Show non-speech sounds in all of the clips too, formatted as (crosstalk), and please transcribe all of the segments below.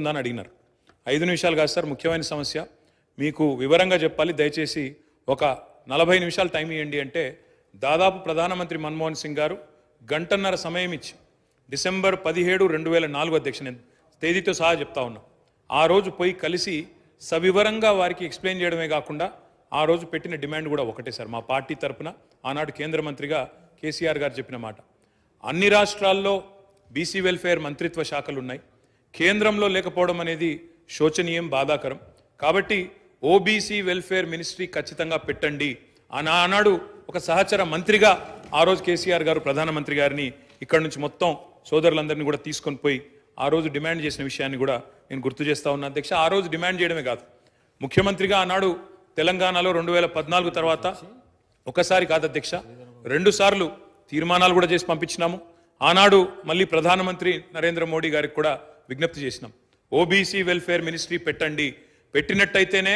ఉందని అడిగినారు. ఐదు నిమిషాలు కాదు సార్ ముఖ్యమైన సమస్య. మీకు వివరంగా చెప్పాలి దయచేసి ఒక నలభై నిమిషాలు టైం ఇవ్వండి అంటే దాదాపు ప్రధానమంత్రి మన్మోహన్ సింగ్ గారు గంటన్నర సమయం ఇచ్చి డిసెంబర్ పదిహేడు రెండు వేల నాలుగు అధ్యక్ష నేను తేదీతో సహా చెప్తా ఉన్నా. ఆ రోజు పోయి కలిసి సవివరంగా వారికి ఎక్స్ప్లెయిన్ చేయడమే కాకుండా ఆ రోజు పెట్టిన డిమాండ్ కూడా ఒకటే సార్. మా పార్టీ తరపున ఆనాడు కేంద్ర మంత్రిగా కేసీఆర్ గారు చెప్పిన మాట. అన్ని రాష్ట్రాల్లో బీసీ వెల్ఫేర్ మంత్రిత్వ శాఖలు ఉన్నాయి కేంద్రంలో లేకపోవడం అనేది శోచనీయం బాధాకరం. కాబట్టి ఓబీసీ వెల్ఫేర్ మినిస్ట్రీ ఖచ్చితంగా పెట్టండి. అని ఆనాడు ఒక సహచర మంత్రిగా ఆ రోజు కేసీఆర్ గారు ప్రధానమంత్రి గారిని ఇక్కడ నుంచి మొత్తం సోదరులందరినీ కూడా తీసుకొని పోయి ఆ రోజు డిమాండ్ చేసిన విషయాన్ని కూడా నేను గుర్తు చేస్తా ఉన్నా. అధ్యక్ష ఆ రోజు డిమాండ్ చేయడమే కాదు. ముఖ్యమంత్రిగా ఆనాడు తెలంగాణలో రెండు వేల పద్నాలుగు తర్వాత ఒకసారి కాదు అధ్యక్ష రెండు సార్లు తీర్మానాలు కూడా చేసి పంపించినాము. ఆనాడు మళ్ళీ ప్రధానమంత్రి నరేంద్ర మోడీ గారికి కూడా విజ్ఞప్తి చేసినాం. ఓబీసీ వెల్ఫేర్ మినిస్ట్రీ పెట్టండి. పెట్టినట్టయితేనే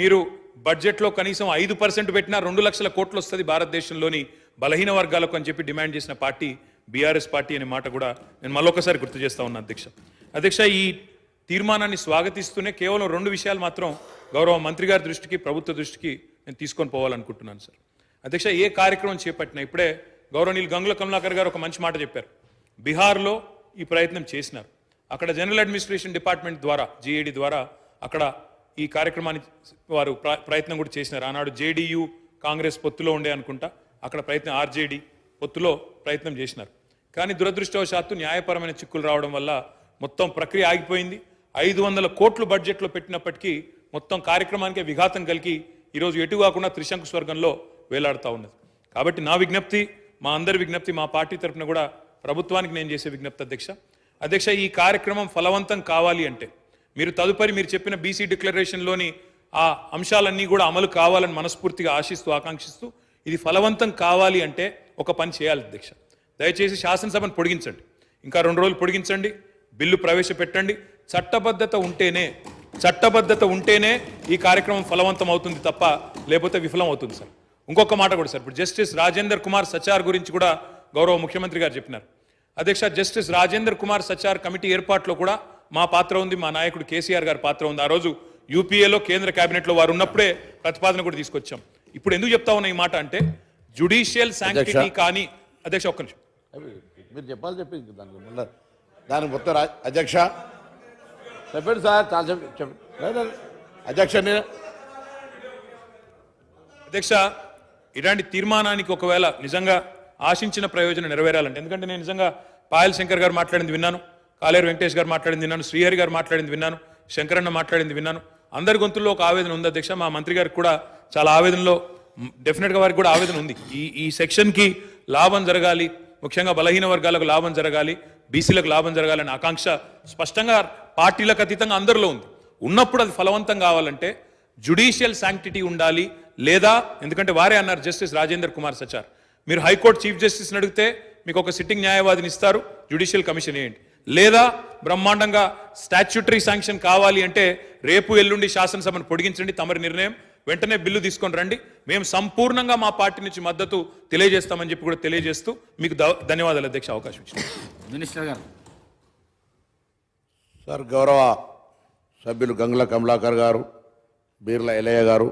మీరు బడ్జెట్లో కనీసం ఐదు పర్సెంట్ పెట్టినా రెండు లక్షల కోట్లు వస్తుంది భారతదేశంలోని బలహీన వర్గాలకు అని చెప్పి డిమాండ్ చేసిన పార్టీ బీఆర్ఎస్ పార్టీ అనే మాట కూడా నేను మళ్ళొకసారి గుర్తు చేస్తా ఉన్నా అధ్యక్ష. అధ్యక్ష ఈ తీర్మానాన్ని స్వాగతిస్తూనే కేవలం రెండు విషయాలు మాత్రం గౌరవ మంత్రి గారి దృష్టికి ప్రభుత్వ దృష్టికి నేను తీసుకొని పోవాలనుకుంటున్నాను సార్. అధ్యక్ష ఏ కార్యక్రమం చేపట్టినా ఇప్పుడే గౌరవనీయులు గంగుల కమలాకర్ గారు ఒక మంచి మాట చెప్పారు. బీహార్లో ఈ ప్రయత్నం చేసినారు. అక్కడ జనరల్ అడ్మినిస్ట్రేషన్ డిపార్ట్మెంట్ ద్వారా జేఏడి ద్వారా అక్కడ ఈ కార్యక్రమాన్ని వారు ప్ర- ప్రయత్నం కూడా చేసినారు. ఆనాడు జేడీయూ కాంగ్రెస్ పొత్తులో ఉండే అనుకుంటా అక్కడ ప్రయత్నం ఆర్జేడీ పొత్తులో ప్రయత్నం చేసినారు. కానీ దురదృష్టవశాత్తు న్యాయపరమైన చిక్కులు రావడం వల్ల మొత్తం ప్రక్రియ ఆగిపోయింది. ఐదు వందల కోట్లు బడ్జెట్లో పెట్టినప్పటికీ మొత్తం కార్యక్రమానికి విఘాతం కలిగి ఈరోజు ఎటు కాకుండా త్రిశంకు స్వర్గంలో వేలాడుతూ ఉన్నది. కాబట్టి నా విజ్ఞప్తి మా అందరి విజ్ఞప్తి మా పార్టీ తరఫున కూడా ప్రభుత్వానికి నేను చేసే విజ్ఞప్తి అధ్యక్ష. అధ్యక్ష ఈ కార్యక్రమం ఫలవంతం కావాలి అంటే మీరు తదుపరి మీరు చెప్పిన బీసీ డిక్లరేషన్లోని ఆ అంశాలన్నీ కూడా అమలు కావాలని మనస్ఫూర్తిగా ఆశిస్తూ ఆకాంక్షిస్తూ ఇది ఫలవంతం కావాలి అంటే ఒక పని చేయాలి అధ్యక్ష. దయచేసి శాసనసభను పొడిగించండి. ఇంకా రెండు రోజులు పొడిగించండి. బిల్లు ప్రవేశపెట్టండి. చట్టబద్ధత ఉంటేనే చట్టబద్ధత ఉంటేనే ఈ కార్యక్రమం ఫలవంతం అవుతుంది తప్ప లేకపోతే విఫలం అవుతుంది సార్. ఇంకొక మాట కూడా సార్. ఇప్పుడు జస్టిస్ రాజేందర్ కుమార్ సచార్ గురించి కూడా గౌరవ ముఖ్యమంత్రి గారు చెప్పినారు. అధ్యక్ష జస్టిస్ రాజేందర్ కుమార్ సచార్ కమిటీ ఏర్పాట్లో కూడా మా పాత్ర ఉంది. మా నాయకుడు కేసీఆర్ గారి పాత్ర ఉంది. ఆ రోజు యూపీఏలో కేంద్ర కేబినెట్లో వారు ఉన్నప్పుడే ప్రతిపాదన కూడా తీసుకొచ్చాం. ఇప్పుడు ఎందుకు చెప్తా ఉన్నా ఈ మాట అంటే జుడిషియల్ శాంక్టిటీ కానీ అధ్యక్ష ఒక్క నిమిషం. మీరు చెప్పాలి చెప్పి ఇంక దానికి మళ్ళీ దానికి మొత్తం రా- అధ్యక్ష చెప్పండి సార్ చాలా చెప్పండి. అధ్యక్ష నేను అధ్యక్ష ఇలాంటి తీర్మానానికి ఒకవేళ నిజంగా ఆశించిన ప్రయోజనం నెరవేరాలంటే. ఎందుకంటే నేను నిజంగా పాయల్ శంకర్ గారు మాట్లాడింది విన్నాను కాలేరు వెంకటేష్ గారు మాట్లాడింది విన్నాను శ్రీహరి గారు మాట్లాడింది విన్నాను శంకరన్న మాట్లాడింది విన్నాను. అందరి గొంతుల్లో ఒక ఆవేదన ఉంది అధ్యక్ష. మా మంత్రి గారికి కూడా చాలా ఆవేదనలో డెఫినెట్గా వారికి కూడా ఆవేదన ఉంది. ఈ ఈ సెక్షన్కి లాభం జరగాలి ముఖ్యంగా బలహీన వర్గాలకు లాభం జరగాలి బీసీలకు లాభం జరగాలనే ఆకాంక్ష స్పష్టంగా పార్టీలకు అతీతంగా అందరిలో ఉంది. ఉన్నప్పుడు అది ఫలవంతం కావాలంటే జుడిషియల్ శాంక్టిటీ ఉండాలి లేదా ఎందుకంటే వారే అన్నారు జస్టిస్ రాజేందర్ కుమార్ సచార్. మీరు హైకోర్టు చీఫ్ జస్టిస్ని అడిగితే మీకు ఒక సిట్టింగ్ న్యాయవాదిని ఇస్తారు జుడిషియల్ కమిషన్ ఏంటి? లేదా బ్రహ్మాండంగా స్టాచ్యూటరీ శాంక్షన్ కావాలి అంటే రేపు ఎల్లుండి శాసనసభను పొడిగించండి తమరి నిర్ణయం వెంటనే బిల్లు తీసుకొని రండి. మేము సంపూర్ణంగా మా పార్టీ నుంచి మద్దతు తెలియజేస్తామని చెప్పి కూడా తెలియజేస్తూ మీకు ధన్యవాదాలు అధ్యక్ష అవకాశం ఇచ్చింది (coughs) మినిస్టర్ గారు. సార్ గౌరవ సభ్యులు గంగుల కమలాకర్ గారు బీర్ల ఎలయ్య గారు